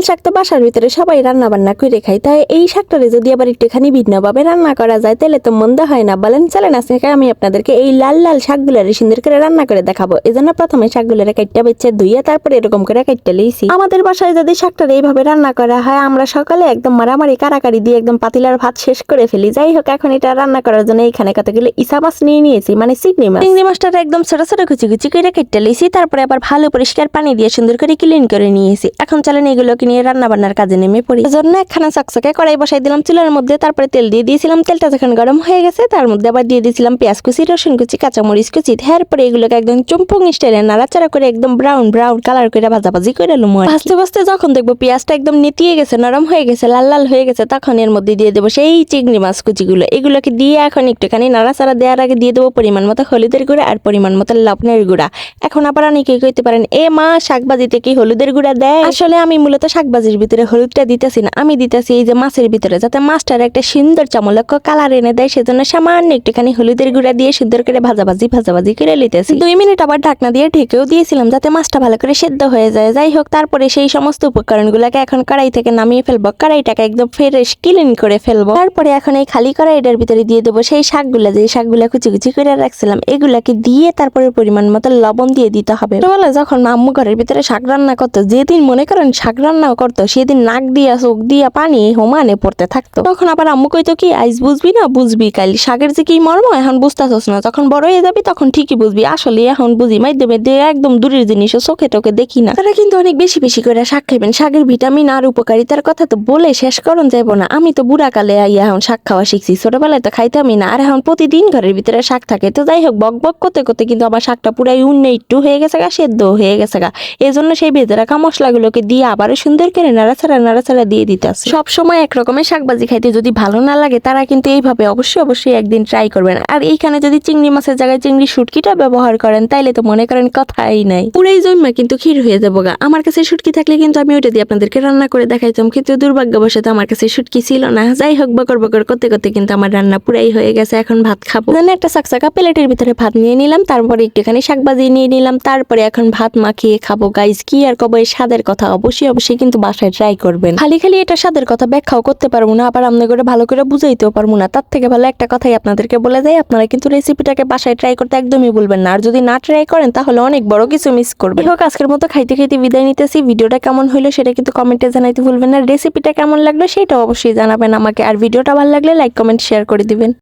লাল শাক তো বাসার ভিতরে সবাই রান্না বান্না করে খাই তাই এই শাকটারে যদি আবার একটুখানি ভিন্নভাবে রান্না করা যায়, তাহলে তো মন্দ হয় না। বলেন, চলেন আজকে আমি আপনাদেরকে এই লাল লাল শাকগুলারে সুন্দর করে রান্না করে দেখাবো। এই জন্য প্রথমে শাকগুলারে কাটটা বেচ্ছে ধুইয়া তারপরে এরকম করে কাটতে লইছি। আমাদের বাসায় যদি শাকটারে এইভাবে রান্না করা হয়, আমরা সকালে একদম মারামারি কারাকারি দিয়ে একদম পাতিলার ভাত শেষ করে ফেলি। যাই হোক, এখন এটা রান্না করার জন্য এখানে কতগুলো ইসা মাছ নিয়ে নিয়েছি মানে চিংড়ি মাছ। চিংড়ি মাছটা একদম ছোট ছোট, কুচি কুচি করে কেটে লিছি তারপরে আবার ভালো পরিষ্কার পানি দিয়ে সুন্দর করে ক্লিন করে নিয়েছি। এখন চলেন এগুলোকে নিয়ে রান্না বান্নার কাজে নেমে পড়ি। জন্য একখানা চকচকে কড়াই বসাই দিলাম, চুলার মধ্যে তারপরে তেল দিয়ে দিয়েছিলাম। তেলটা যখন গরম হয়ে গেছে, তার মধ্যে আবার দিয়ে দিয়েছিলাম পেঁয়াজ কুচি, রসুন কুচি, কাঁচামরিচ কুচি। এরপরে এগুলোকে একদম চুম্পুং স্টাইলে নাড়াচাড়া করে একদম ব্রাউন ব্রাউন কালার করে ভাজাভাজি করে লুমো ভাজতে ভাজতে যখন দেখব পেঁয়াজটা একদম নেতিয়ে গেছে, নরম হয়ে গেছে, লাল লাল হয়ে গেছে, তখন এর মধ্যে দিয়ে দেবো সেই চিংড়ি মাছ কুচিগুলো। এগুলোকে দিয়ে এখন একটুখানি নাড়াচাড়া দেওয়ার আগে দিয়ে দেবো পরিমাণ মতো হলুদের গুঁড়া আর পরিমাণ মতো লবণের গুঁড়া। এখন আবার অনেকে কইতে পারেন, এ মা শাকবাজিতে কি হলুদের গুঁড়া দেয়? আসলে আমি মূলত শাকবাজির ভিতরে হলুদটা দিতেছি না, আমি দিতেছি এই যে মাছের ভিতরে, যাতে মাছটার একটা সুন্দর চমলক্ষ কালার এনে দেয়, সেজন্য সামান্য একটুখানি হলুদের গুঁড়া দিয়ে সুন্দর করে ভাজাভাজি ভাজাভাজি করে লিতেছি দুই মিনিট আবার ঢাকনা দিয়ে ঢেকেও দিয়েছিলাম, যাতে মাছটা ভালো করে সেদ্ধ হয়ে যায়। যাই হোক, তারপরে সেই সমস্ত উপকরণগুলোকে এখন কড়াই থেকে নামিয়ে ফেলব। কড়াইটাকে একদম ফ্রেশ ক্লিন করে ফেলব। তারপরে এখন এই খালি কড়াইটার ভিতরে দিয়ে দেবো সেই শাকগুলো যে শাকগুলো কুচি কুচি করে রাখছিলাম, এগুলাকে দিয়ে তারপরে পরিমাণ মতো লবণ দিয়ে দিতে হবে। ছোটবেলা যখন আম্মু ঘরের ভিতরে শাক রান্না করতো, যেদিন মনে করেন শাক রান্না করতো, সেদিন নাক দিয়া, চোখ দিয়া পানি হোমানে পড়তে থাকতো। তখন আবার আম্মু কইতো কি আইস বুঝবি না, বুঝবি কাল শাকের যে কি মর্ম, এখন বুঝতেছস না। যখন বড় হয়ে যাবি, তখন ঠিকই বুঝবি। আসলে এখন বুঝি, মাধ্যমে দিয়ে একদম দূরের জিনিস চোখে টোকে দেখি না। তারা কিন্তু অনেক বেশি বেশি করে শাক খাবেন শাকের ভিটামিন আর উপকারিতার কথা তো বলে শেষ করন যাব না। আমি তো বুড়া কালে আইয়া এখন শাক খাওয়া শিখছি। ছোটবেলায় তো খাইতামই না। আর এখন প্রতিদিন ঘরের ভিতরে শাক থাকে। তো যাই হোক, বক বক করতে করতে কিন্তু আমার শাকটা পুরাই উন্নে একটু হয়ে গেছে গা, সেদ্ধ হয়ে গেছে গা। এই জন্য সেই ভেজে রাখা মশলাগুলোকে দিয়ে আবারও সুন্দর করে নাড়াচাড়া নাড়াচাড়া দিয়ে দিতে আছে। সব সময় এক রকমের শাকবাজি খাইতে যদি ভালো না লাগে তারা কিন্তু এইভাবে অবশ্যই অবশ্যই একদিন ট্রাই করবেন আর এইখানে যদি চিংড়ি মাছের জায়গায় চিংড়ি শুটকিটা ব্যবহার করেন তাইলে তো মনে করেন কথাই নাই। পুরাই জন্মা কিন্তু ক্ষীর হয়ে যাব গা। আমার কাছে শুটকি থাকলে কিন্তু আমি ওইটা দিয়ে আপনাদেরকে রান্না করে দেখাইতাম কিন্তু দুর্ভাগ্যবশত আমার কাছে শুটকি ছিল না। যাই হোক বকর বকর করতে করতে কিন্তু আমার রান্না পুরাই হয়ে গেছে এখন ভাত খাব। একটা সাকসাকা প্লেটের ভিতরে ভাত নিয়ে নিলাম তারপরে একটুখানি শাকবাজি নিয়ে নিলাম তারপরে এখন ভাত মাখিয়ে খাব। গাইজ কি আর কব স্বাদের কথা অবশ্যই অবশ্যই কিন্তু বাসায় ট্রাই করবেন। খালি খালি এটা স্বাদের কথা ব্যাখ্যাও করতে পারব না, আবার আপনাদের করে ভালো করে বুঝাইতেও পারব না। তার থেকে ভালো একটা কথাই আপনাদেরকে বলে যাই আপনারা কিন্তু রেসিপিটাকে বাসায় ট্রাই করতে একদমই ভুলবেন না। আর যদি না ট্রাই করেন, তাহলে অনেক বড় কিছু মিস করবেন। হোক, আজকের মতো খাইতে খাইতে বিদায় নিতেছি। ভিডিওটা কেমন হলো সেটা কিন্তু কমেন্টে জানাইতে ভুলবেন না। রেসিপিটা কেমন লাগল সেটা অবশ্যই জানাবেন আমাকে। আর ভিডিওটা ভালো লাগলে লাইক কমেন্ট শেয়ার করে দিবেন।